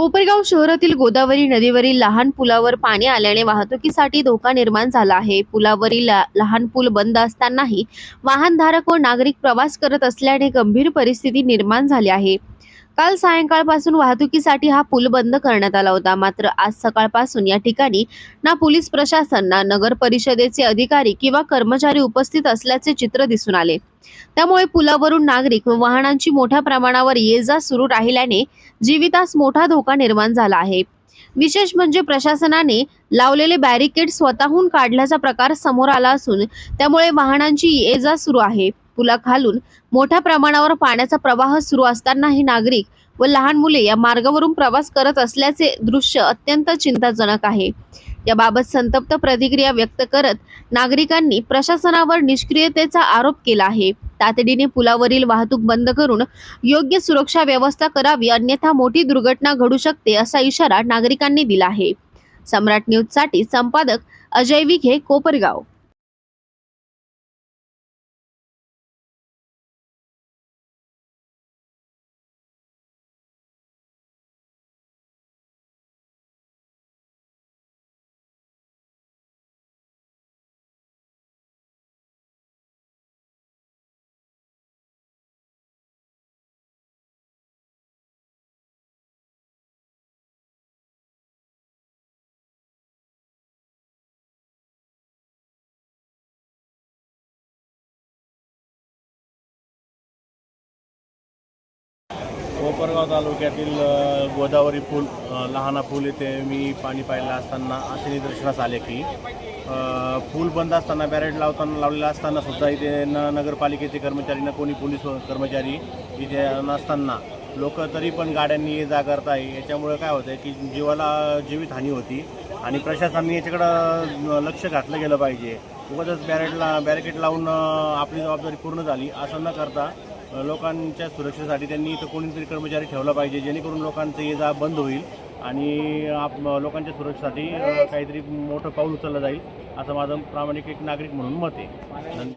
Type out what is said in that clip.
कोपरगाव शहरातील गोदावरी नदीवरील लहान पुलावर पाणी आल्याने वाहतुकीसाठी धोका निर्माण झाला आहे. पुलावरील लहान पूल बंद असतानाही वाहनधारक व नागरिक प्रवास करत असल्याने गंभीर परिस्थिती निर्माण झाली आहे. काल सायंकाळपासून वाहतुकीसाठी हा पूल बंद करण्यात आला होता. मात्र आज सकाळपासून या ठिकाणी ना पोलीस प्रशासन ना नगर परिषदेचे अधिकारी किंवा कर्मचारी उपस्थित असल्याचे चित्र दिसून आले. त्यामुळे पुलावरून नागरिक व वाहनांची मोठ्या प्रमाणावर ये जा सुरू राहिल्याने जीवितास मोठा धोका निर्माण झाला आहे. विशेष म्हणजे प्रशासनाने लावलेले बॅरिकेड स्वतःहून काढल्याचा प्रकार समोर आला असून त्यामुळे वाहनांची ये जा सुरू आहे. पुलाखालून मोठ्या प्रमाणावर पाण्याचा प्रवाह सुरू असतानाही नागरिक व लहान मुले या मार्गावरून प्रवास करत असल्याचे दृश्य अत्यंत चिंताजनक आहे. याबाबत संतप्त प्रतिक्रिया व्यक्त करत नागरिकांनी प्रशासनावर निष्क्रियतेचा आरोप केला आहे. तातडीने पुलावरील वाहतूक बंद करून योग्य सुरक्षा व्यवस्था करावी अन्यथा मोठी दुर्घटना घडू शकते असा इशारा नागरिकांनी दिला आहे. सम्राट न्यूजसाठी संपादक अजय विघे कोपरगाव. कोपरगाव तालुक्यातील गोदावरी पूल लहाना पूल येथे मी पाणी पाहिलं असताना असे निदर्शनास आले की पूल बंद असताना बॅरेट लावताना लावलेला असताना सुद्धा इथे न नगरपालिकेचे कर्मचारी ना कोणी पोलीस कर्मचारी इथे नसताना लोक तरी पण गाड्यांनी ये जा करत आहे याच्यामुळे काय होतं की जीवाला जीवितहानी होती आणि प्रशासनाने याच्याकडं लक्ष घातलं गेलं पाहिजे. उगाच बॅरेटला बॅरिकेड लावून आपली जबाबदारी पूर्ण झाली. असं न करता लोकांच्या सुरक्षेसाठी त्यांनी इथं कोणीतरी कर्मचारी ठेवला पाहिजे जेणेकरून लोकांचं ये जा बंद होईल आणि आप लोकांच्या सुरक्षेसाठी काहीतरी मोठं पाऊल उचललं जाईल असं माझं प्रामाणिक एक नागरिक म्हणून मत आहे.